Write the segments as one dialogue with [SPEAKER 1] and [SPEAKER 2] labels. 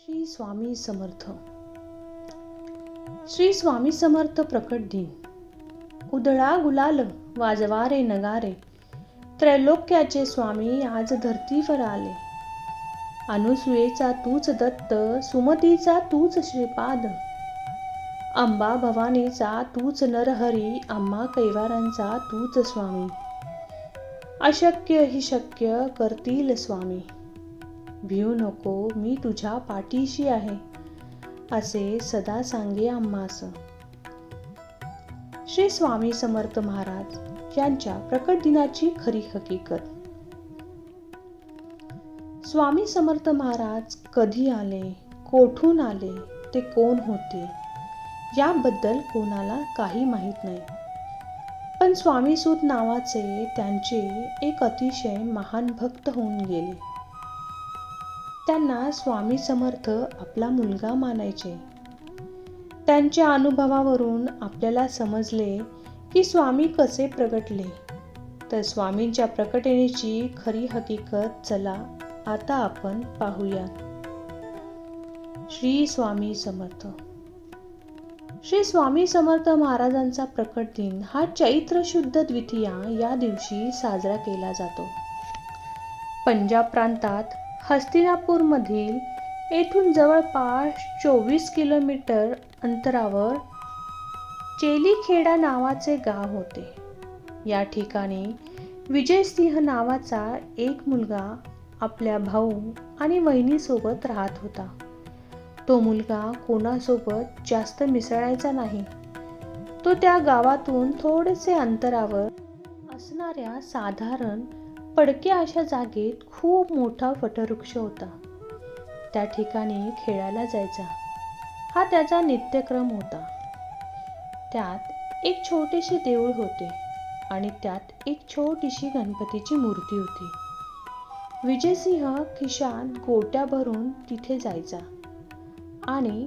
[SPEAKER 1] श्री स्वामी समर्थ. श्री स्वामी समर्थ प्रकट दिन. उधळा गुलाल वाजवारे नगारे. त्रैलोक्याचे स्वामी आज धरतीवर आले अनुसुयेचा तूच दत्त सुमतीचा तूच श्रीपाद. अंबा भवानीचा तूच नरहरी आम्हा कैवारांचा तूच स्वामी. अशक्य ही शक्य करतील स्वामी. भिऊ नको मी तुझ्या पाठीशी आहे असे सदा सांगे आम्हास श्री स्वामी समर्थ महाराज यांच्या प्रकट दिनाची खरी हकीकत. स्वामी समर्थ महाराज कधी आले कोठून आले ते कोण होते याबद्दल कोणाला काही माहीत नाही. पण स्वामी सूत नावाचे त्यांचे एक अतिशय महान भक्त होऊन गेले. त्यांना स्वामी समर्थ आपला मुलगा मानायचे. त्यांच्या अनुभवावरून आपल्याला समजले की स्वामी कसे प्रगटले. तर स्वामींच्या प्रकटनेची खरी हकीकत चला आता आपण पाहूया. श्री स्वामी समर्थ. श्री स्वामी समर्थ महाराजांचा प्रकट दिन हा चैत्र शुद्ध द्वितीया या दिवशी साजरा केला जातो. पंजाब प्रांतात हस्तिनापूरमधील येथून जवळपास चोवीस किलोमीटर अंतरावर चेलीखेडा नावाचे गाव होते. या ठिकाणी विजयसिंह नावाचा एक मुलगा आपल्या भाऊ आणि वहिनीसोबत राहत होता. तो मुलगा कोणासोबत जास्त मिसळायचा नाही. तो त्या गावातून थोडेसे अंतरावर असणाऱ्या साधारण पडक्या अशा जागेत खूप मोठा वटवृक्ष होता. त्या ठिकाणी खेळायला जायचा हा त्याचा नित्यक्रम होता. त्यात एक छोटेसे देऊळ होते आणि त्यात एक छोटीशी गणपतीची मूर्ती होती. विजयसिंह खिशात गोट्या भरून तिथे जायचा आणि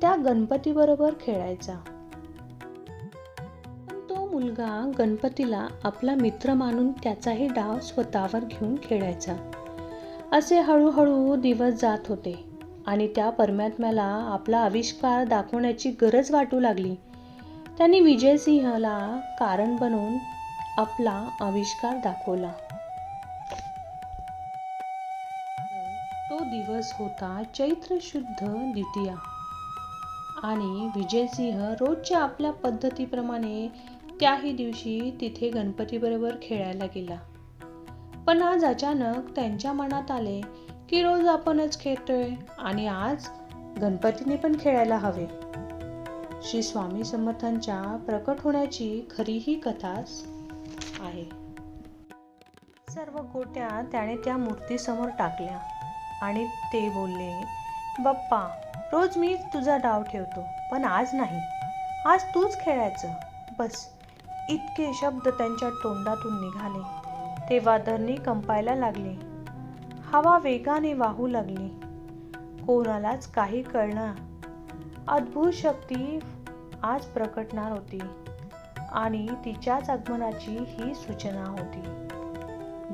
[SPEAKER 1] त्या गणपतीबरोबर खेळायचा. मुलगा गणपतीला आपला मित्र मानून त्याचाही डाव स्वतःवर घेऊन खेळायचा. असे हळूहळू दिवस जात होते आणि त्या परमात्म्याला आपला आविष्कार दाखवण्याची गरज वाटू लागली. त्यांनी विजयसिंहला कारण बनवून आपला आविष्कार दाखवला. तो दिवस होता चैत्र शुद्ध द्वितीया. आणि विजयसिंह रोजच्या आपल्या पद्धतीप्रमाणे त्याही दिवशी तिथे गणपतीबरोबर खेळायला गेला. पण आज अचानक त्यांच्या मनात आले की रोज आपणच खेळतोय आणि आज गणपतीने पण खेळायला हवे. श्री स्वामी समर्थांच्या प्रकट होण्याची खरी ही कथाच आहे. सर्व गोट्या त्याने त्या मूर्तीसमोर टाकल्या आणि ते बोलले बाप्पा रोज मी तुझा डाव ठेवतो पण आज नाही. आज तूच खेळायचं. बस. इतके शब्द त्यांच्या तोंडातून निघाले. तेव्हा धरणी कंपायला लागली. हवा वेगाने वाहू लागली. कोणालाच काही कळणार अद्भुत शक्ती आज प्रकटणार होती आणि तिच्याच आगमनाची ही सूचना होती.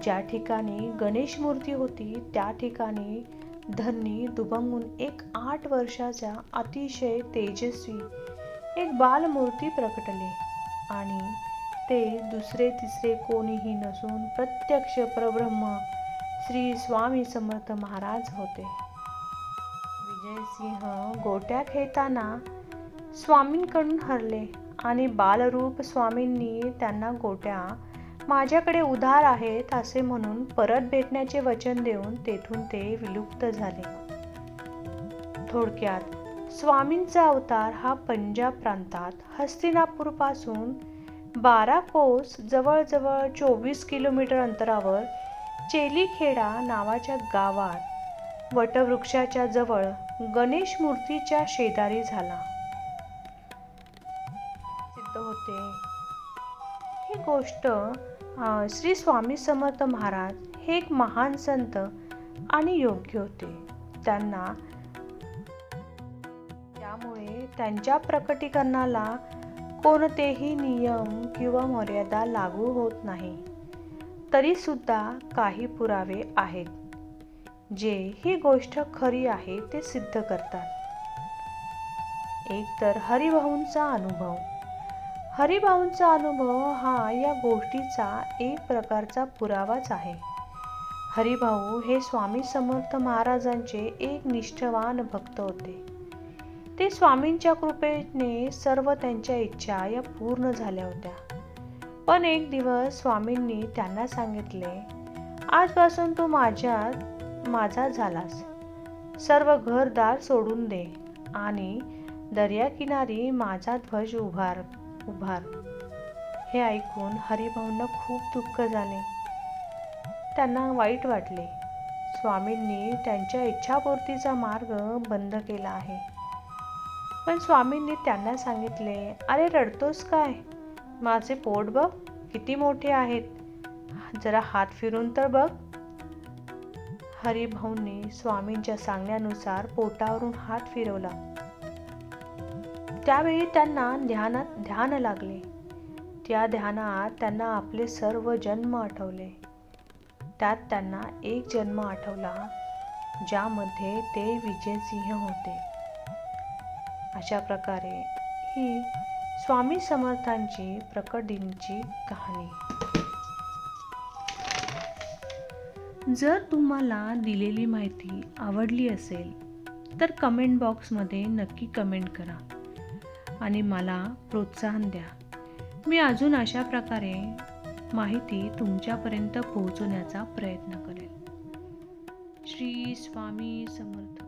[SPEAKER 1] ज्या ठिकाणी गणेश मूर्ती होती त्या ठिकाणी धन्नी दुबंगून एक आठ वर्षाचा अतिशय तेजस्वी एक बालमूर्ती प्रकटली. आणि ते दुसरे तिसरे कोणीही नसून प्रत्यक्ष परब्रह्म श्री स्वामी समर्थ महाराज होते. विजयसिंह गोट्या खेळताना स्वामींकडून हरले आणि बालरूप स्वामींनी त्यांना गोट्या माझ्याकडे उधार आहेत असे म्हणून परत भेटण्याचे वचन देऊन तेथून ते विलुप्त झाले. थोडक्यात स्वामींचा अवतार हा पंजाब प्रांतात हस्तिनापूरपासून बारा कोस जवळजवळ चोवीस किलोमीटर अंतरावर चेलीखेडा नावाच्या गावात वटवृक्षाच्या जवळ गणेश मूर्तीच्या शेजारी झाला. सिद्ध होते. ही गोष्ट श्री स्वामी समर्थ महाराज हे एक महान संत आणि योग्य होते. त्यांना त्यामुळे त्यांच्या प्रकटीकरणाला कोणतेही नियम किंवा मर्यादा लागू होत नाही. तरीसुद्धा काही पुरावे आहेत जे ही गोष्ट खरी आहे ते सिद्ध करतात. एक तर हरिभाऊंचा अनुभव. हरिभाऊंचा अनुभव हा या गोष्टीचा एक प्रकारचा पुरावाच आहे. हरिभाऊ हे स्वामी समर्थ महाराजांचे एक निष्ठवान भक्त होते. ते स्वामींच्या कृपेने सर्व त्यांच्या इच्छा या पूर्ण झाल्या होत्या. पण एक दिवस स्वामींनी त्यांना सांगितले आजपासून तू माझ्या माझा झालास. सर्व घरदार सोडून दे आणि दर्याकिनारी माझा ध्वज उभार उभार. हे ऐकून हरिभाऊंना खूप दुःख झाले. त्यांना वाईट वाटले. स्वामींनी त्यांच्या इच्छापूर्तीचा मार्ग बंद केला आहे. पण स्वामींनी त्यांना सांगितले अरे रडतोस काय? माझे पोट बघ किती मोठे आहेत. जरा हात फिरून तर बघ. हरिभाऊंनी स्वामींच्या सांगण्यानुसार पोटावरून हात फिरवला. त्यावेळी त्यांना ध्यानात ध्यान लागले. त्या ध्यानात त्यांना आपले सर्व जन्म आठवले. त्यात त्यांना एक जन्म आठवला ज्यामध्ये ते विजयसिंह होते. अशा प्रकारे ही स्वामी समर्थांची प्रकटींची कहाणी. जर तुम्हाला दिलेली माहिती आवडली असेल तर कमेंट बॉक्समध्ये नक्की कमेंट करा आणि मला प्रोत्साहन द्या. मी अजून अशा प्रकारे माहिती तुमच्यापर्यंत पोहोचवण्याचा प्रयत्न करेल श्री स्वामी समर्थ.